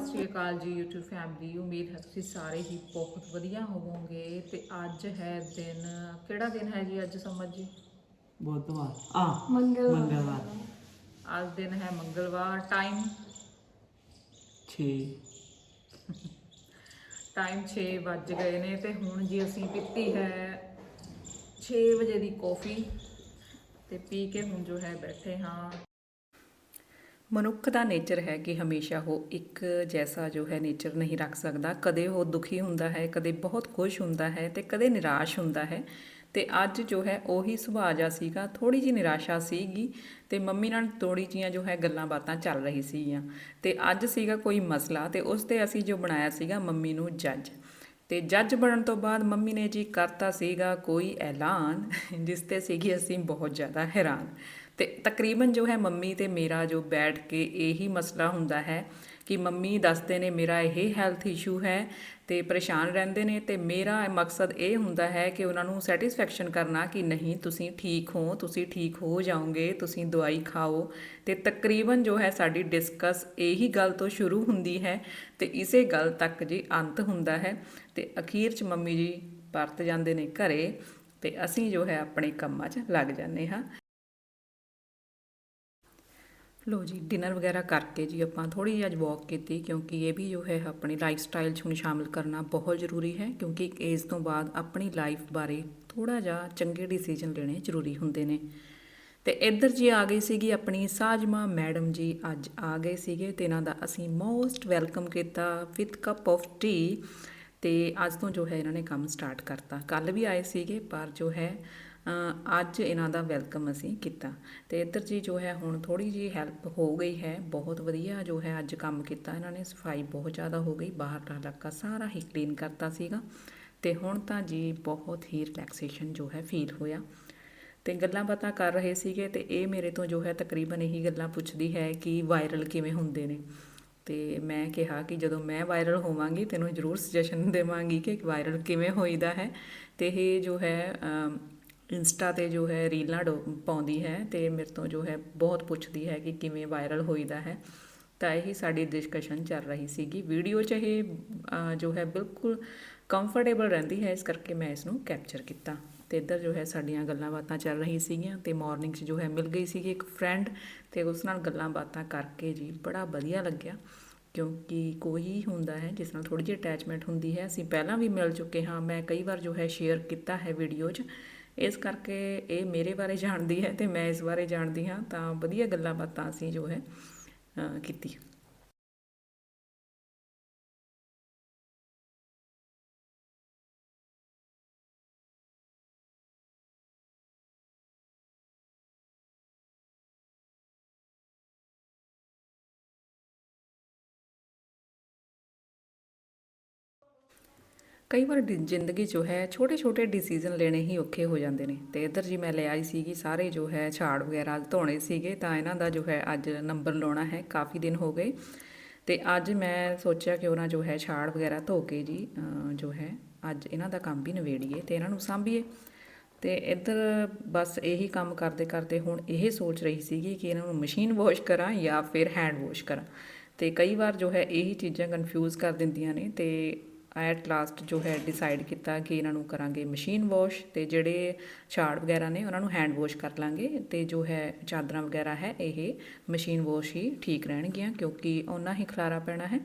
ਸਤਿ ਸ਼੍ਰੀ ਅਕਾਲ ਜੀ YouTube family ਉਮੀਦ ਹੈ ਤੁਸੀਂ ਸਾਰੇ ਹੀ ਬਹੁਤ ਵਧੀਆ ਹੋਵੋਗੇ। ਤੇ ਅੱਜ ਹੈ ਦਿਨ ਕਿਹੜਾ ਦਿਨ ਹੈ ਜੀ ਅੱਜ ਸਮਝ ਜੀ? ਬੁੱਧਵਾਰ। ਆ ਮੰਗਲਵਾਰ। ਮੰਗਲਵਾਰ। ਅੱਜ ਦਿਨ ਹੈ ਮੰਗਲਵਾਰ ਟਾਈਮ 6 ਟਾਈਮ 6 ਵੱਜ ਗਏ ਨੇ ਤੇ ਹੁਣ ਜੀ ਅਸੀਂ ਪੀਤੀ ਹੈ 6 ਵਜੇ ਦੀ ਕੌਫੀ ਤੇ ਪੀ ਕੇ ਹੁਣ ਜੋ ਹੈ ਬੈਠੇ ਹਾਂ। ਮਨੁੱਖ ਦਾ ਨੇਚਰ ਹੈ ਕਿ ਹਮੇਸ਼ਾ ਉਹ ਇੱਕ ਜੈਸਾ ਜੋ ਹੈ ਨੇਚਰ ਨਹੀਂ ਰੱਖ ਸਕਦਾ। ਕਦੇ ਉਹ ਦੁਖੀ ਹੁੰਦਾ ਹੈ, ਕਦੇ ਬਹੁਤ ਖੁਸ਼ ਹੁੰਦਾ ਹੈ ਤੇ ਕਦੇ ਨਿਰਾਸ਼ ਹੁੰਦਾ ਹੈ। ਤੇ ਅੱਜ ਜੋ ਹੈ ਉਹੀ ਸੁਭਾਅ ਜਿਹਾ ਸੀਗਾ ਥੋੜੀ ਜੀ ਨਿਰਾਸ਼ਾ ਸੀਗੀ ਤੇ ਮੰਮੀ ਨਾਲ ਥੋੜੀ ਜੀਆਂ ਜੋ ਹੈ ਗੱਲਾਂ ਬਾਤਾਂ ਚੱਲ ਰਹੀ ਸੀਗੀਆਂ। ਤੇ ਅੱਜ ਸੀਗਾ ਕੋਈ ਮਸਲਾ ਤੇ ਉਸ ਤੇ ਅਸੀਂ ਜੋ ਬਣਾਇਆ ਸੀਗਾ ਮੰਮੀ ਨੂੰ ਜੱਜ ਤੇ ਜੱਜ ਬਣਨ ਤੋਂ ਬਾਅਦ ਮੰਮੀ ਨੇ ਜੀ ਕਰਤਾ ਸੀਗਾ ਕੋਈ ਐਲਾਨ, ਜਿਸ ਤੇ ਸੀਗੀ ਅਸੀਂ ਬਹੁਤ ਜ਼ਿਆਦਾ ਹੈਰਾਨ। ਤੇ ਤਕਰੀਬਨ ਜੋ ਹੈ ਮੰਮੀ ਤੇ ਮੇਰਾ ਜੋ ਬੈਠ ਕੇ ਇਹੀ ਮਸਲਾ ਹੁੰਦਾ ਹੈ ਕਿ ਮੰਮੀ ਦੱਸਦੇ ਨੇ ਮੇਰਾ ਇਹ ਹੈਲਥ ਇਸ਼ੂ ਹੈ ਤੇ ਪਰੇਸ਼ਾਨ ਰਹਿੰਦੇ ਨੇ ਤੇ ਮੇਰਾ ਮਕਸਦ ਇਹ ਹੁੰਦਾ ਹੈ ਕਿ ਉਹਨਾਂ ਨੂੰ ਸੈਟੀਸਫੈਕਸ਼ਨ ਕਰਨਾ ਕਿ ਨਹੀਂ, ਤੁਸੀਂ ਠੀਕ ਹੋ, ਤੁਸੀਂ ਠੀਕ ਹੋ ਜਾਓਗੇ, ਤੁਸੀਂ ਦਵਾਈ ਖਾਓ। ਤੇ ਤਕਰੀਬਨ ਜੋ ਹੈ ਸਾਡੀ ਡਿਸਕਸ ਇਹੀ ਗੱਲ ਤੋਂ ਸ਼ੁਰੂ ਹੁੰਦੀ ਹੈ ਤੇ ਇਸੇ ਗੱਲ ਤੱਕ ਜੀ ਅੰਤ ਹੁੰਦਾ ਹੈ ਤੇ ਅਖੀਰ 'ਚ ਮੰਮੀ ਜੀ ਪਰਤ ਜਾਂਦੇ ਨੇ ਘਰੇ ਤੇ ਅਸੀਂ ਜੋ ਹੈ ਆਪਣੇ ਕੰਮਾਂ 'ਚ ਲੱਗ ਜਾਂਦੇ ਹਾਂ। ਲੋ ਜੀ ਡਿਨਰ ਵਗੈਰਾ ਕਰਕੇ ਜੀ ਆਪਾਂ ਥੋੜੀ ਜਿਹੀ ਅੱਜ ਵਾਕ ਕੀਤੀ ਕਿਉਂਕਿ ਇਹ ਵੀ ਜੋ ਹੈ ਆਪਣੀ ਲਾਈਫ ਸਟਾਈਲ 'ਚ ਹੁਣ ਸ਼ਾਮਿਲ ਕਰਨਾ ਬਹੁਤ ਜ਼ਰੂਰੀ ਹੈ ਕਿਉਂਕਿ ਇੱਕ ਏਜ ਤੋਂ ਬਾਅਦ ਆਪਣੀ ਲਾਈਫ ਬਾਰੇ ਥੋੜਾ ਜਿਹਾ ਚੰਗੇ ਡਿਸੀਜਨ ਲੈਣੇ ਜ਼ਰੂਰੀ ਹੁੰਦੇ ਨੇ। ਤੇ ਇੱਧਰ ਜੀ ਆ ਗਈ ਸੀਗੀ ਆਪਣੀ ਸਾਜਮਾ ਮੈਡਮ ਜੀ ਅੱਜ ਆ ਗਏ ਸੀਗੇ ਤੇ ਇਹਨਾਂ ਦਾ ਅਸੀਂ ਮੋਸਟ ਵੈਲਕਮ ਕੀਤਾ ਵਿਦ ਕੱਪ ਆਫ ਟੀ ਤੇ ਅੱਜ ਤੋਂ ਜੋ ਹੈ ਇਹਨਾਂ ਨੇ ਕੰਮ ਸਟਾਰਟ ਕਰਤਾ। ਕੱਲ ਵੀ ਆਏ ਸੀਗੇ ਪਰ ਜੋ ਹੈ ਅੱਜ ਇਹਨਾਂ ਦਾ ਵੈਲਕਮ ਅਸੀਂ ਕੀਤਾ। ਤੇ ਇੱਧਰ ਜੀ ਜੋ ਹੈ ਹੁਣ ਥੋੜੀ ਜੀ ਹੈਲਪ ਹੋ ਗਈ ਹੈ, ਬਹੁਤ ਵਧੀਆ ਜੋ ਹੈ ਅੱਜ ਕੰਮ ਕੀਤਾ। ਇਹਨਾਂ ਨੇ ਸਫ਼ਾਈ ਬਹੁਤ ਜ਼ਿਆਦਾ ਹੋ ਗਈ, ਬਾਹਰ ਦਾ ਇਲਾਕਾ ਸਾਰਾ ਹੀ ਕਲੀਨ ਕਰਤਾ ਸੀਗਾ। ਤੇ ਹੁਣ ਤਾਂ ਜੀ ਬਹੁਤ ਹੀ ਰਿਲੈਕਸੇਸ਼ਨ ਜੋ ਹੈ ਫੀਲ ਹੋਇਆ। ਤੇ ਗੱਲਾਂ ਬਾਤਾਂ ਕਰ ਰਹੇ ਸੀਗੇ ਤੇ ਇਹ ਮੇਰੇ ਤੋਂ ਜੋ ਹੈ ਤਕਰੀਬਨ ਇਹੀ ਗੱਲਾਂ ਪੁੱਛਦੀ ਹੈ ਕਿ ਵਾਇਰਲ ਕਿਵੇਂ ਹੁੰਦੇ ਨੇ। ਤੇ ਮੈਂ ਕਿਹਾ ਕਿ ਜਦੋਂ ਮੈਂ ਵਾਇਰਲ ਹੋਵਾਂਗੀ, ਤੈਨੂੰ ਜ਼ਰੂਰ ਸੁਜੈਸ਼ਨ ਦੇਵਾਂਗੀ ਕਿ ਵਾਇਰਲ ਕਿਵੇਂ ਹੋਈਦਾ ਹੈ। ਤੇ ਇਹ ਜੋ ਹੈ ਇੰਸਟਾ ਤੇ ਜੋ ਹੈ ਰੀਲਾਂ ਡੋ- ਪਾਉਂਦੀ ਹੈ ਤੇ ਮੇਰੇ ਤੋਂ ਜੋ ਹੈ ਬਹੁਤ ਪੁੱਛਦੀ ਹੈ ਕਿ ਕਿਵੇਂ ਵਾਇਰਲ ਹੋਈਦਾ ਹੈ। ਤਾਂ ਇਹੀ ਸਾਡੀ ਡਿਸਕਸ਼ਨ ਚੱਲ ਰਹੀ ਸੀਗੀ। ਵੀਡੀਓ 'ਚ ਇਹ ਜੋ ਹੈ ਬਿਲਕੁਲ ਕੰਫਰਟੇਬਲ ਰਹਿੰਦੀ ਹੈ, ਇਸ ਕਰਕੇ ਮੈਂ ਇਸ ਨੂੰ ਕੈਪਚਰ ਕੀਤਾ। ਤੇ ਇੱਧਰ ਜੋ ਹੈ ਸਾਡੀਆਂ ਗੱਲਾਂ ਬਾਤਾਂ ਚੱਲ ਰਹੀ ਸੀਗੀਆਂ ਤੇ ਮਾਰਨਿੰਗ 'ਚ ਜੋ ਹੈ ਮਿਲ ਗਈ ਸੀਗੀ ਇੱਕ ਫਰੈਂਡ ਤੇ ਉਸ ਨਾਲ ਗੱਲਾਂ ਬਾਤਾਂ ਕਰਕੇ ਜੀ ਬੜਾ ਵਧੀਆ ਲੱਗਿਆ। ਕਿਉਂਕਿ ਕੋਈ ਹੁੰਦਾ ਹੈ ਜਿਸ ਨਾਲ ਥੋੜੀ ਜਿਹੀ ਅਟੈਚਮੈਂਟ ਹੁੰਦੀ ਹੈ। ਅਸੀਂ ਪਹਿਲਾਂ ਵੀ ਮਿਲ ਚੁੱਕੇ ਹਾਂ। ਮੈਂ ਕਈ ਵਾਰ ਜੋ ਹੈ ਸ਼ੇਅਰ ਕੀਤਾ ਹੈ ਵੀਡੀਓ 'ਚ। ਇਸ ਕਰਕੇ ਇਹ ਮੇਰੇ ਬਾਰੇ ਜਾਣਦੀ ਹੈ ਤੇ ਮੈਂ ਇਸ ਬਾਰੇ ਜਾਣਦੀ ਹਾਂ ਤਾਂ ਵਧੀਆ ਗੱਲਾਂ ਬਾਤਾਂ ਅਸੀਂ ਜੋ ਹੈ ਕੀਤੀ। ਕਈ ਵਾਰ ਡਿ- ਜ਼ਿੰਦਗੀ ਜੋ ਹੈ ਛੋਟੇ ਛੋਟੇ ਡਿਸੀਜਨ ਲੈਣੇ ਹੀ ਔਖੇ ਹੋ ਜਾਂਦੇ ਨੇ। ਤੇ ਇੱਧਰ ਜੀ ਮੈਂ ਲੈ ਆਈ ਸੀਗੀ ਸਾਰੇ ਜੋ ਹੈ ਝਾੜ ਵਗੈਰਾ ਧੋਣੇ ਸੀਗੇ, ਤਾਂ ਇਹਨਾਂ ਦਾ ਜੋ ਹੈ, ਅੱਜ ਨੰਬਰ ਲਾਉਣਾ ਹੈ, ਕਾਫੀ ਦਿਨ ਹੋ ਗਏ। ਤੇ ਅੱਜ ਮੈਂ ਸੋਚਿਆ ਕਿ ਉਹਨਾਂ ਜੋ ਹੈ ਝਾੜ ਵਗੈਰਾ ਧੋ ਕੇ ਜੀ ਜੋ ਹੈ, ਅੱਜ ਇਹਨਾਂ ਦਾ ਕੰਮ ਵੀ ਨਿਬੇੜੀਏ ਤੇ ਇਹਨਾਂ ਨੂੰ ਸਾਂਭੀਏ। ਤੇ ਇੱਧਰ ਬਸ ਇਹੀ ਕੰਮ ਕਰਦੇ ਕਰਦੇ ਹੁਣ ਇਹ ਸੋਚ ਰਹੀ ਸੀਗੀ ਕਿ ਇਹਨਾਂ ਨੂੰ ਮਸ਼ੀਨ ਵਾਸ਼ ਕਰਾਂ ਜਾਂ ਫਿਰ ਹੈਂਡ ਵਾਸ਼ ਕਰਾਂ। ਤੇ ਕਈ ਵਾਰ ਜੋ ਹੈ, ਇਹੀ ਚੀਜ਼ਾਂ ਕਨਫਿਊਜ਼ ਕਰ ਦਿੰਦੀਆਂ ਨੇ ਤੇ ਐਟ ਲਾਸਟ ਜੋ ਹੈ ਡਿਸਾਈਡ ਕੀਤਾ ਕਿ ਇਹਨਾਂ ਨੂੰ ਕਰਾਂਗੇ ਮਸ਼ੀਨ ਵਾਸ਼ ਤੇ ਜਿਹੜੇ ਛਾੜ ਵਗੈਰਾ ਨੇ ਉਹਨਾਂ ਨੂੰ ਹੈਂਡ ਵਾਸ਼ ਕਰ ਲਾਂਗੇ ਤੇ ਜੋ ਹੈ ਚਾਦਰਾਂ ਵਗੈਰਾ ਹੈ, ਇਹ ਮਸ਼ੀਨ ਵਾਸ਼ ਹੀ ਠੀਕ ਰਹਿਣਗੀਆਂ ਕਿਉਂਕਿ ਉਹਨਾਂ ਹੀ ਖਲਾਰਾ ਪੈਣਾ ਹੈ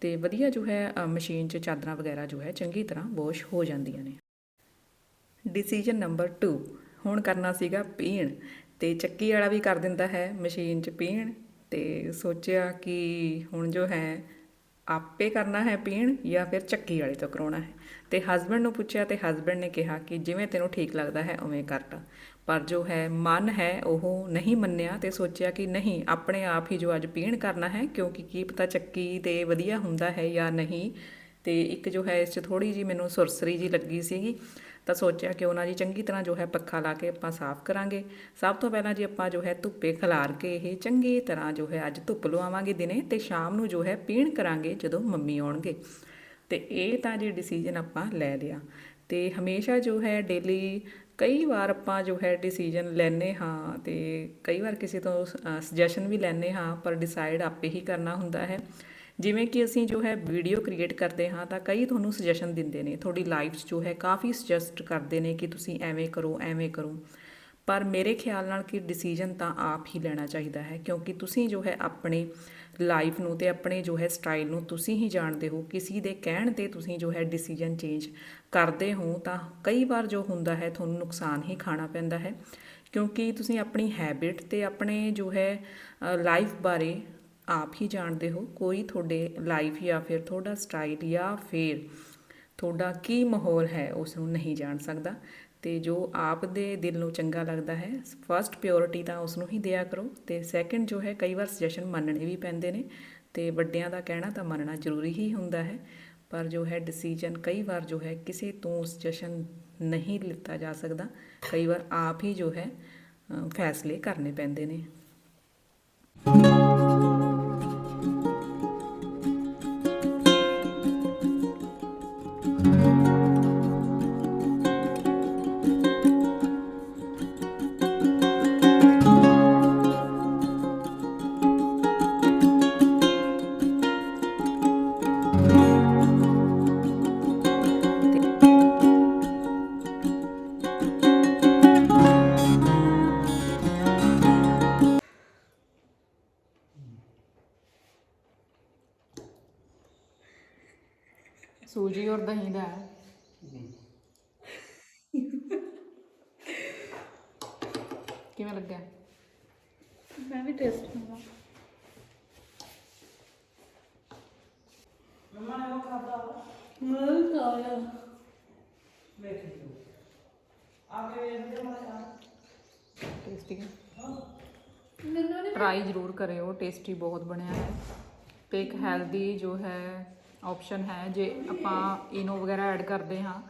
ਤੇ ਵਧੀਆ ਜੋ ਹੈ ਮਸ਼ੀਨ 'ਚ ਚਾਦਰਾਂ ਵਗੈਰਾ ਜੋ ਹੈ, ਚੰਗੀ ਤਰ੍ਹਾਂ ਵਾਸ਼ ਹੋ ਜਾਂਦੀਆਂ ਨੇ। ਡਿਸੀਜਨ ਨੰਬਰ 2 ਹੁਣ ਕਰਨਾ ਸੀਗਾ ਪੀਣ ਤੇ ਚੱਕੀ ਵਾਲਾ ਵੀ ਕਰ ਦਿੰਦਾ ਹੈ ਮਸ਼ੀਨ 'ਚ ਪੀਣ ਤੇ ਸੋਚਿਆ ਕਿ ਹੁਣ ਜੋ ਹੈ ਆਪੇ ਕਰਨਾ ਹੈ ਪੀਣ ਜਾਂ ਫਿਰ ਚੱਕੀ ਵਾਲੇ ਤੋਂ ਕਰਾਉਣਾ ਹੈ। ਤੇ ਹਸਬੰਡ ਨੂੰ ਪੁੱਛਿਆ ਤੇ ਹਸਬੰਡ ਨੇ ਕਿਹਾ ਕਿ ਜਿਵੇਂ ਤੈਨੂੰ ਠੀਕ ਲੱਗਦਾ ਹੈ, ਉਵੇਂ ਕਰ ਲਾ ਪਰ ਜੋ ਹੈ, ਮਨ ਹੈ, ਉਹ ਨਹੀਂ ਮੰਨਿਆ ਤੇ ਸੋਚਿਆ ਕਿ ਨਹੀਂ, ਆਪਣੇ ਆਪ ਹੀ ਜੋ ਅੱਜ ਪੀਣ ਕਰਨਾ ਹੈ, ਕਿਉਂਕਿ ਕੀ ਪਤਾ ਚੱਕੀ ਤੇ ਵਧੀਆ ਹੁੰਦਾ ਹੈ ਜਾਂ ਨਹੀਂ। ਤੇ ਇੱਕ ਜੋ ਹੈ, ਇਸ 'ਚ ਥੋੜੀ ਜੀ ਮੈਨੂੰ ਸੁਰਸਰੀ ਜੀ ਲੱਗੀ ਸੀਗੀ। ਤਾਂ ਸੋਚਿਆ ਕਿ ਉਹਨਾਂ ਜੀ ਚੰਗੀ ਤਰ੍ਹਾਂ ਜੋ ਹੈ ਪੱਖਾ ਲਾ ਕੇ ਆਪਾਂ ਸਾਫ਼ ਕਰਾਂਗੇ। ਸਭ ਤੋਂ ਪਹਿਲਾਂ ਜੀ ਆਪਾਂ ਜੋ ਹੈ ਧੁੱਪੇ ਖਿਲਾਰ ਕੇ ਇਹ ਚੰਗੀ ਤਰ੍ਹਾਂ ਜੋ ਹੈ ਅੱਜ ਧੁੱਪ ਲਵਾਵਾਂਗੇ ਦਿਨੇ ਤੇ ਸ਼ਾਮ ਨੂੰ ਜੋ ਹੈ ਪੀਣ ਕਰਾਂਗੇ ਜਦੋਂ ਮੰਮੀ ਆਉਣਗੇ। ਤੇ ਇਹ ਤਾਂ ਜੀ ਡਿਸੀਜਨ ਆਪਾਂ ਲੈ ਲਿਆ। ਤੇ ਹਮੇਸ਼ਾ ਜੋ ਹੈ ਡੇਲੀ ਕਈ ਵਾਰ ਆਪਾਂ ਜੋ ਹੈ ਡਿਸੀਜਨ ਲੈਨੇ ਹਾਂ ਤੇ ਕਈ ਵਾਰ ਕਿਸੇ ਤੋਂ ਸੁਜੈਸ਼ਨ ਵੀ ਲੈਨੇ ਹਾਂ, ਪਰ ਡਿਸਾਈਡ ਆਪੇ ਹੀ ਕਰਨਾ ਹੁੰਦਾ ਹੈ। ਜਿਵੇਂ ਕਿ ਅਸੀਂ ਜੋ ਹੈ ਵੀਡੀਓ ਕ੍ਰੀਏਟ ਕਰਦੇ ਹਾਂ ਤਾਂ ਕਈ ਤੁਹਾਨੂੰ ਸੁਜੈਸ਼ਨ ਦਿੰਦੇ ਨੇ। ਤੁਹਾਡੀ ਲਾਈਫ 'ਚ ਜੋ ਹੈ ਕਾਫੀ ਸੁਜੈਸਟ ਕਰਦੇ ਨੇ ਕਿ ਤੁਸੀਂ ਐਵੇਂ ਕਰੋ ਐਵੇਂ ਕਰੋ। ਪਰ ਮੇਰੇ ਖਿਆਲ ਨਾਲ ਕਿ ਡਿਸੀਜਨ ਤਾਂ ਆਪ ਹੀ ਲੈਣਾ ਚਾਹੀਦਾ ਹੈ ਕਿਉਂਕਿ ਤੁਸੀਂ ਜੋ ਹੈ ਆਪਣੇ ਲਾਈਫ ਨੂੰ ਤੇ ਆਪਣੇ ਜੋ ਹੈ ਸਟਾਈਲ ਨੂੰ ਤੁਸੀਂ ਹੀ ਜਾਣਦੇ ਹੋ। ਕਿਸੇ ਦੇ ਕਹਿਣ ਤੇ ਤੁਸੀਂ ਜੋ ਹੈ ਡਿਸੀਜਨ ਚੇਂਜ ਕਰਦੇ ਹੋ ਤਾਂ ਕਈ ਵਾਰ ਜੋ ਹੁੰਦਾ ਹੈ ਤੁਹਾਨੂੰ ਨੁਕਸਾਨ ਹੀ ਖਾਣਾ ਪੈਂਦਾ ਹੈ। ਕਿਉਂਕਿ ਤੁਸੀਂ ਆਪਣੀ ਹੈਬਿਟ ਤੇ ਆਪਣੇ ਜੋ ਹੈ ਲਾਈਫ ਬਾਰੇ ਆਪ ਹੀ ਜਾਣਦੇ ਹੋ, ਕੋਈ ਤੁਹਾਡੇ ਲਾਈਫ ਜਾਂ ਫਿਰ ਤੁਹਾਡਾ ਸਟਾਈਲ ਜਾਂ ਫਿਰ ਤੁਹਾਡਾ ਕੀ ਮਾਹੌਲ ਹੈ ਉਸ ਨੂੰ ਨਹੀਂ ਜਾਣ ਸਕਦਾ। ਤੇ ਜੋ ਆਪ ਦੇ ਦਿਲ ਨੂੰ ਚੰਗਾ ਲੱਗਦਾ ਹੈ ਫਰਸਟ ਪਿਓਰਿਟੀ ਤਾਂ ਉਸ ਨੂੰ ਹੀ ਦਿਆ ਕਰੋ। ਤੇ ਸੈਕੰਡ ਜੋ ਹੈ, ਕਈ ਵਾਰ ਸੁਜੈਸ਼ਨ ਮੰਨਣੇ ਵੀ ਪੈਂਦੇ ਨੇ। ਤੇ ਵੱਡਿਆਂ ਦਾ ਕਹਿਣਾ ਤਾਂ ਮੰਨਣਾ ਜ਼ਰੂਰੀ ਹੀ ਹੁੰਦਾ ਹੈ। ਪਰ ਜੋ ਹੈ ਡਿਸੀਜਨ ਕਈ ਵਾਰ ਜੋ ਹੈ, ਕਿਸੇ ਤੋਂ ਸੁਜੈਸ਼ਨ ਨਹੀਂ ਲਿੱਤਾ ਜਾ ਸਕਦਾ। ਕਈ ਵਾਰ ਆਪ ਹੀ ਜੋ ਹੈ ਫੈਸਲੇ ਕਰਨੇ ਪੈਂਦੇ ਨੇ। ਸੂਜੀ ਔਰ ਦਹੀਂ ਦਾ ਹੈ ਕਿਵੇਂ ਲੱਗਿਆ ਮੈਂ ਵੀ ਟੇਸਟ ਕਰਾਂ ਮਮਾ ਨੇ ਉਹ ਖਾਦਾ ਟੇਸਟੀ ਹੈ ਮੈਨੂੰ ਨਹੀਂ ਟਰਾਈ ਜ਼ਰੂਰ ਕਰਿਓ ਟੇਸਟੀ ਬਹੁਤ ਬਣਿਆ ਹੈ ਤੇ ਇੱਕ ਹੈਲਦੀ ਜੋ ਹੈ ਆਪਸ਼ਨ ਹੈ ਜੇ ਆਪਾਂ ਇਨੋ ਵਗੈਰਾ ਐਡ ਕਰਦੇ ਹਾਂ,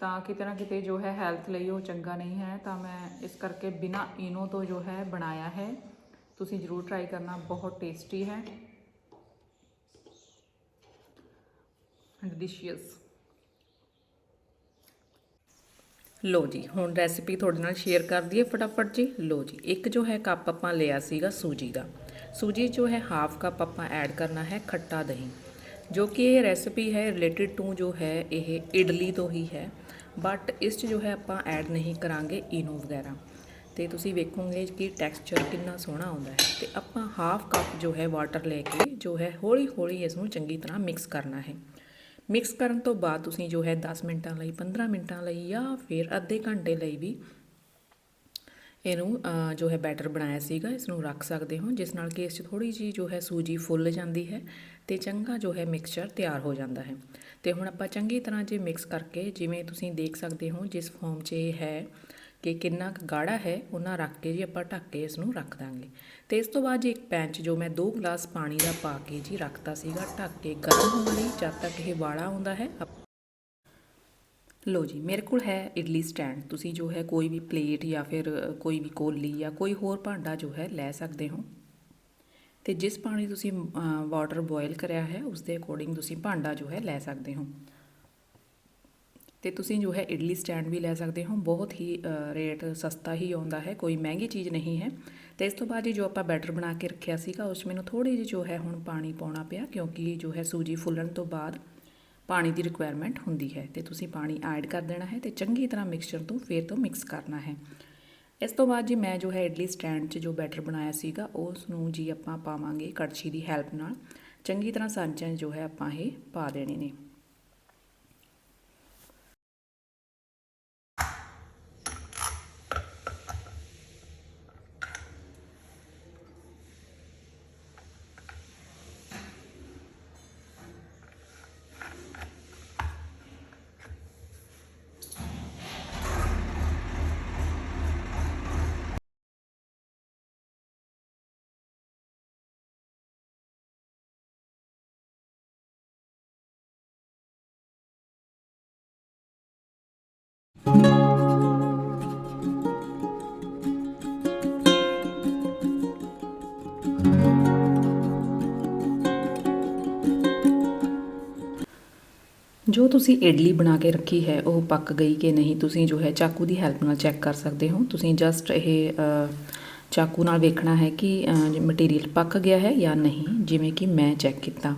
ਤਾਂ ਕਿਤੇ ਨਾ ਕਿਤੇ ਜੋ ਹੈ ਹੈਲਥ ਲਈ ਉਹ ਚੰਗਾ ਨਹੀਂ ਹੈ। ਤਾਂ ਮੈਂ ਇਸ ਕਰਕੇ ਬਿਨਾ ਇਨੋ ਤੋਂ ਜੋ ਹੈ ਬਣਾਇਆ ਹੈ। ਤੁਸੀਂ ਜ਼ਰੂਰ ਟਰਾਈ ਕਰਨਾ, ਬਹੁਤ ਟੇਸਟੀ ਹੈ। ਡਿਲੀਸ਼ੀਅਸ ਲੋ ਜੀ, ਹੁਣ ਰੈਸਿਪੀ ਤੁਹਾਡੇ ਨਾਲ ਸ਼ੇਅਰ ਕਰ ਦਈਏ ਫਟਾਫਟ ਜੀ। ਲੋ ਜੀ, ਇੱਕ ਜੋ ਹੈ ਕੱਪ ਆਪਾਂ ਲਿਆ ਸੀਗਾ ਸੂਜੀ ਦਾ। ਸੂਜੀ ਜੋ ਹੈ ਹਾਫ ਕੱਪ ਆਪਾਂ ਐਡ ਕਰਨਾ ਹੈ ਖੱਟਾ ਦਹੀਂ। ਜੋ ਕਿ ਇਹ ਰੈਸਿਪੀ ਹੈ ਰਿਲੇਟਡ ਟੂ ਜੋ ਹੈ ਇਹ ਇਡਲੀ ਤੋਂ ਹੀ ਹੈ। ਬਟ ਇਸ 'ਚ ਜੋ ਹੈ ਆਪਾਂ ਐਡ ਨਹੀਂ ਕਰਾਂਗੇ ਇਨੋ ਵਗੈਰਾ। ਤੇ ਤੁਸੀਂ ਵੇਖੋਗੇ ਕਿ ਟੈਕਸਚਰ ਕਿੰਨਾ ਸੋਹਣਾ ਆਉਂਦਾ ਹੈ। ਤੇ ਆਪਾਂ ਹਾਫ ਕੱਪ ਜੋ ਹੈ ਵਾਟਰ ਲੈ ਕੇ ਜੋ ਹੈ ਹੌਲੀ ਹੌਲੀ ਇਸ ਨੂੰ ਚੰਗੀ ਤਰ੍ਹਾਂ ਮਿਕਸ ਕਰਨਾ ਹੈ। ਮਿਕਸ ਕਰਨ ਤੋਂ ਬਾਅਦ ਤੁਸੀਂ ਜੋ ਹੈ 10 ਮਿੰਟਾਂ ਲਈ 15 ਮਿੰਟਾਂ ਲਈ ਜਾਂ ਫਿਰ ਅੱਧੇ ਘੰਟੇ ਲਈ ਵੀ ਇਹਨੂੰ ਜੋ ਹੈ ਬੈਟਰ ਬਣਾਇਆ ਸੀਗਾ ਇਸ ਨੂੰ ਰੱਖ ਸਕਦੇ ਹੋ, ਜਿਸ ਨਾਲ ਕਿ ਇਸ 'ਚ ਥੋੜੀ ਜੀ ਜੋ ਹੈ ਸੂਜੀ ਫੁੱਲ ਜਾਂਦੀ ਹੈ ਤੇ ਚੰਗਾ ਜੋ ਹੈ ਮਿਕਸਚਰ ਤਿਆਰ ਹੋ ਜਾਂਦਾ ਹੈ। ਤੇ ਹੁਣ ਆਪਾਂ ਚੰਗੀ ਤਰ੍ਹਾਂ ਜੇ ਮਿਕਸ ਕਰਕੇ, ਜਿਵੇਂ ਤੁਸੀਂ ਦੇਖ ਸਕਦੇ ਹੋ, ਜਿਸ ਫਾਰਮ 'ਚ ਇਹ ਹੈ ਕਿ ਕਿੰਨਾ ਕੁ ਗਾੜਾ ਹੈ, ਉਹਨਾਂ ਰੱਖ ਕੇ ਜੀ ਆਪਾਂ ਢੱਕ ਕੇ ਇਸ ਨੂੰ ਰੱਖ ਦਾਂਗੇ। ਤੇ ਇਸ ਤੋਂ ਬਾਅਦ ਜੀ ਇੱਕ ਪੈਨ 'ਚ ਜੋ ਮੈਂ 2 ਗਲਾਸ ਪਾਣੀ ਦਾ ਪਾ ਕੇ ਜੀ ਰੱਖਤਾ ਸੀਗਾ, ਢੱਕ ਕੇ ਗਰਮ ਹੋਣ ਲਈ, ਜਦ ਤੱਕ ਇਹ ਵਾਲਾ ਆਉਂਦਾ ਹੈ, ਅਪ- ਲੋ ਜੀ, ਮੇਰੇ ਕੋਲ ਹੈ ਇਡਲੀ ਸਟੈਂਡ। ਤੁਸੀਂ ਜੋ ਹੈ ਕੋਈ ਵੀ ਪਲੇਟ ਜਾਂ ਫਿਰ ਕੋਈ ਵੀ ਕੋਲੀ ਜਾਂ ਕੋਈ ਹੋਰ ਭਾਂਡਾ ਜੋ ਹੈ ਲੈ ਸਕਦੇ ਹੋ। ਤੇ ਜਿਸ ਪਾਣੀ ਤੁਸੀਂ ਵਾਟਰ ਬੋਇਲ ਕਰਿਆ ਹੈ, ਉਸ ਦੇ ਅਕੋਰਡਿੰਗ ਤੁਸੀਂ ਭਾਂਡਾ ਜੋ ਹੈ ਲੈ ਸਕਦੇ ਹੋ। ਤੇ ਤੁਸੀਂ ਜੋ ਹੈ ਇਡਲੀ ਸਟੈਂਡ ਵੀ ਲੈ ਸਕਦੇ ਹੋ। ਬਹੁਤ ਹੀ ਰੇਟ ਸਸਤਾ ਹੀ ਆਉਂਦਾ ਹੈ, ਕੋਈ ਮਹਿੰਗੀ ਚੀਜ਼ ਨਹੀਂ ਹੈ। ਤੇ ਇਸ ਤੋਂ ਬਾਅਦ ਜੀ ਜੋ ਆਪਾਂ ਬੈਟਰ ਬਣਾ ਕੇ ਰੱਖਿਆ ਸੀਗਾ, ਉਸ 'ਚ ਮੈਨੂੰ ਥੋੜੀ ਜਿਹੀ ਜੋ ਹੈ ਹੁਣ ਪਾਣੀ ਪਾਉਣਾ ਪਿਆ, ਕਿਉਂਕਿ ਜੋ ਹੈ ਸੂਜੀ ਫੁੱਲਣ ਤੋਂ ਬਾਅਦ ਪਾਣੀ ਦੀ ਰਿਕੁਆਇਰਮੈਂਟ ਹੁੰਦੀ ਹੈ ਤੇ ਤੁਸੀਂ ਪਾਣੀ ਐਡ ਕਰ ਦੇਣਾ ਹੈ ਤੇ ਚੰਗੀ ਤਰ੍ਹਾਂ ਮਿਕਸਚਰ ਤੋਂ ਫੇਰ ਤੋਂ ਮਿਕਸ ਕਰਨਾ ਹੈ। ਇਸ ਤੋਂ ਬਾਅਦ ਜੀ ਮੈਂ ਜੋ ਹੈ ਇਡਲੀ ਸਟੈਂਡ 'ਚ ਜੋ ਬੈਟਰ ਬਣਾਇਆ ਸੀਗਾ ਉਸ ਨੂੰ ਜੀ ਆਪਾਂ ਪਾਵਾਂਗੇ ਕੜਛੀ ਦੀ ਹੈਲਪ ਨਾਲ। ਚੰਗੀ ਤਰ੍ਹਾਂ ਸਾਂਚਾਂ ਜੋ ਹੈ ਆਪਾਂ ਇਹ ਪਾ ਦੇਣੇ ਨੇ। ਜੋ ਤੁਸੀਂ ਇਡਲੀ ਬਣਾ ਕੇ ਰੱਖੀ ਹੈ, ਉਹ ਪੱਕ ਗਈ ਕਿ ਨਹੀਂ, ਤੁਸੀਂ ਜੋ ਹੈ ਚਾਕੂ ਦੀ ਹੈਲਪ ਨਾਲ ਚੈੱਕ ਕਰ ਸਕਦੇ ਹੋ। ਤੁਸੀਂ ਜਸਟ ਇਹ ਚਾਕੂ ਨਾਲ ਵੇਖਣਾ ਹੈ ਕਿ ਮਟੀਰੀਅਲ ਪੱਕ ਗਿਆ ਹੈ ਜਾਂ ਨਹੀਂ ਜਿਵੇਂ ਕਿ ਮੈਂ ਚੈੱਕ ਕੀਤਾ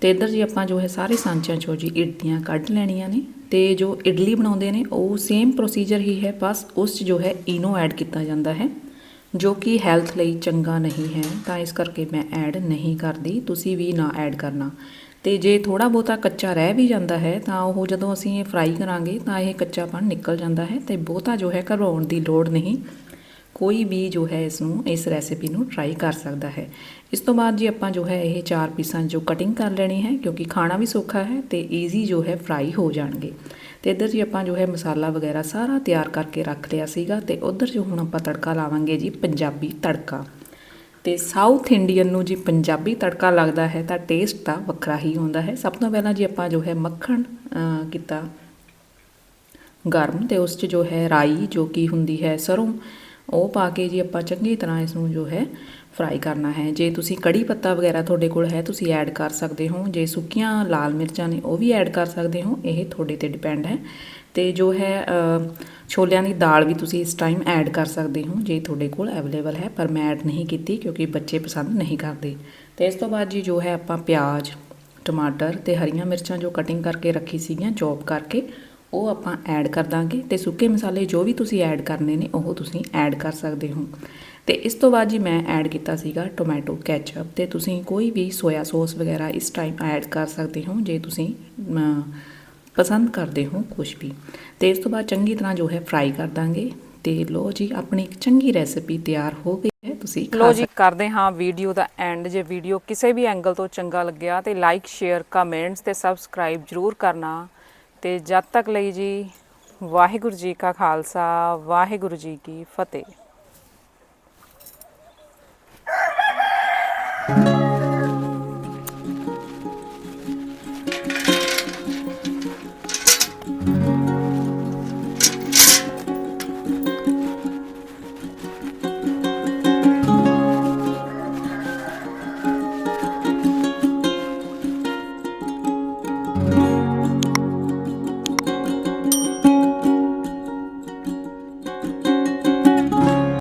ਤੇ ਇੱਧਰ ਜੀ ਆਪਾਂ ਜੋ ਹੈ ਸਾਰੇ ਸਾਂਚਿਆਂ ਚੋਂ ਜੀ ਇਡਲੀਆਂ ਕੱਢ ਲੈਣੀਆਂ ਨੇ ਤੇ ਜੋ ਇਡਲੀ ਬਣਾਉਂਦੇ ਨੇ ਉਹ ਸੇਮ ਪ੍ਰੋਸੀਜਰ ਹੀ ਹੈ ਬਸ ਉਸ 'ਚ ਜੋ ਹੈ ਇਨੋ ਐਡ ਕੀਤਾ ਜਾਂਦਾ ਹੈ ਜੋ ਕਿ ਹੈਲਥ ਲਈ ਚੰਗਾ ਨਹੀਂ ਹੈ ਤਾਂ ਇਸ ਕਰਕੇ ਮੈਂ ਐਡ ਨਹੀਂ ਕਰਦੀ ਤੁਸੀਂ ਵੀ ਨਾ ਐਡ ਕਰਨਾ ਤੇ ਜੇ ਥੋੜਾ ਬਹੁਤਾ ਕੱਚਾ ਰਹਿ ਵੀ ਜਾਂਦਾ ਹੈ ਤਾਂ ਉਹ ਜਦੋਂ ਅਸੀਂ ਇਹ ਫਰਾਈ ਕਰਾਂਗੇ ਤਾਂ ਇਹ ਕੱਚਾਪਣ ਨਿਕਲ ਜਾਂਦਾ ਹੈ ਤੇ ਬਹੁਤਾ ਜੋ ਹੈ ਘਬਰਾਉਣ ਦੀ ਲੋੜ ਨਹੀਂ ਕੋਈ ਵੀ ਜੋ ਹੈ ਇਸ ਨੂੰ ਇਸ ਰੈਸਿਪੀ ਨੂੰ ਟਰਾਈ ਕਰ ਸਕਦਾ ਹੈ। ਇਸ ਤੋਂ ਬਾਅਦ ਜੀ ਆਪਾਂ ਜੋ ਹੈ ਇਹ ਚਾਰ ਪੀਸਾਂ ਜੋ ਕਟਿੰਗ ਕਰ ਲੈਣੀ ਹੈ, ਕਿਉਂਕਿ ਖਾਣਾ ਵੀ ਸੌਖਾ ਹੈ ਤੇ ਈਜ਼ੀ ਜੋ ਹੈ ਫਰਾਈ ਹੋ ਜਾਣਗੇ। ਤੇ ਇੱਧਰ ਜੀ ਆਪਾਂ ਜੋ ਹੈ ਮਸਾਲਾ ਵਗੈਰਾ ਸਾਰਾ ਤਿਆਰ ਕਰਕੇ ਰੱਖ ਲਿਆ ਸੀਗਾ ਤੇ ਉਧਰ ਜੋ ਹੁਣ ਆਪਾਂ ਤੜਕਾ ਲਾਵਾਂਗੇ ਜੀ ਪੰਜਾਬੀ ਤੜਕਾ। ਤੇ ਸਾਊਥ ਇੰਡੀਅਨ ਨੂੰ ਜੀ ਪੰਜਾਬੀ ਤੜਕਾ ਲੱਗਦਾ ਹੈ ਤਾਂ ਟੇਸਟ ਤਾਂ ਵੱਖਰਾ ਹੀ ਹੁੰਦਾ ਹੈ। ਸਭ ਤੋਂ ਪਹਿਲਾਂ ਜੀ ਆਪਾਂ ਜੋ ਹੈ ਮੱਖਣ ਕੀਤਾ ਗਰਮ ਤੇ ਉਸ 'ਚ ਜੋ ਹੈ ਰਾਈ ਜੋ ਕਿ ਹੁੰਦੀ ਹੈ ਸਰੋਂ ਉਹ ਪਾ ਕੇ ਜੀ ਆਪਾਂ ਚੰਗੀ ਤਰ੍ਹਾਂ ਇਸ ਨੂੰ ਜੋ ਹੈ ਫਰਾਈ ਕਰਨਾ ਹੈ। ਜੇ ਤੁਸੀਂ ਕੜੀ ਪੱਤਾ ਵਗੈਰਾ ਤੁਹਾਡੇ ਕੋਲ ਹੈ, ਤੁਸੀਂ ਐਡ ਕਰ ਸਕਦੇ ਹੋ। ਜੇ ਸੁੱਕੀਆਂ ਲਾਲ ਮਿਰਚਾਂ ਨੇ, ਉਹ ਵੀ ਐਡ ਕਰ ਸਕਦੇ ਹੋ। ਇਹ ਤੁਹਾਡੇ ਤੇ ਡਿਪੈਂਡ ਹੈ। ਤੇ ਜੋ ਹੈ ਛੋਲਿਆਂ ਦੀ ਦਾਲ ਵੀ ਤੁਸੀਂ ਇਸ ਟਾਈਮ ਐਡ ਕਰ ਸਕਦੇ ਹੋ, ਜੇ ਤੁਹਾਡੇ ਕੋਲ ਅਵੇਲੇਬਲ ਹੈ। ਪਰ ਮੈਂ ਐਡ ਨਹੀਂ ਕੀਤੀ ਕਿਉਂਕਿ ਬੱਚੇ ਪਸੰਦ ਨਹੀਂ ਕਰਦੇ। ਤੇ ਇਸ ਤੋਂ ਬਾਅਦ ਜੀ ਜੋ ਹੈ ਆਪਾਂ ਪਿਆਜ਼, ਟਮਾਟਰ ਤੇ ਹਰੀਆਂ ਮਿਰਚਾਂ ਜੋ ਕਟਿੰਗ ਕਰਕੇ ਰੱਖੀ ਸੀਗੀਆਂ ਚੌਪ ਕਰਕੇ ਉਹ ਆਪਾਂ ਐਡ ਕਰ ਦਾਂਗੇ ਤੇ ਸੁੱਕੇ ਮਸਾਲੇ ਜੋ ਵੀ ਤੁਸੀਂ ਐਡ ਕਰਨੇ ਨੇ ਉਹ ਤੁਸੀਂ ਐਡ ਕਰ ਸਕਦੇ ਹੋ। ਤੇ ਇਸ ਤੋਂ ਬਾਅਦ ਜੀ ਮੈਂ ਐਡ ਕੀਤਾ ਸੀਗਾ ਟੋਮੈਟੋ ਕੈਚਅਪ ਤੇ ਤੁਸੀਂ ਕੋਈ ਵੀ ਸੋਇਆ ਸੌਸ ਵਗੈਰਾ ਇਸ ਟਾਈਮ ਐਡ ਕਰ ਸਕਦੇ ਹੋ ਜੇ ਤੁਸੀਂ ਪਸੰਦ ਕਰਦੇ ਹੋ ਕੁਝ ਵੀ। ਤੇ ਇਸ ਤੋਂ ਬਾਅਦ ਚੰਗੀ ਤਰ੍ਹਾਂ ਜੋ ਹੈ ਫਰਾਈ ਕਰ ਦਾਂਗੇ ਤੇ ਲੋ ਜੀ ਆਪਣੀ ਇੱਕ ਚੰਗੀ ਰੈਸਿਪੀ ਤਿਆਰ ਹੋ ਗਈ ਹੈ ਤੁਸੀਂ ਲੋ ਜੀ ਕਰਦੇ ਹਾਂ ਵੀਡੀਓ ਦਾ ਐਂਡ ਜੇ ਵੀਡੀਓ ਕਿਸੇ ਵੀ ਐਂਗਲ ਤੋਂ ਚੰਗਾ ਲੱਗਿਆ ਤੇ ਲਾਈਕ ਸ਼ੇਅਰ ਕਮੈਂਟਸ ਤੇ ਸਬਸਕ੍ਰਾਈਬ ਜਰੂਰ ਕਰਨਾ। ਤੇ ਜਦ ਤੱਕ ਲਈ ਜੀ ਵਾਹਿਗੁਰੂ ਜੀ ਕਾ ਖਾਲਸਾ ਵਾਹਿਗੁਰੂ ਜੀ ਕੀ ਫਤਿਹ।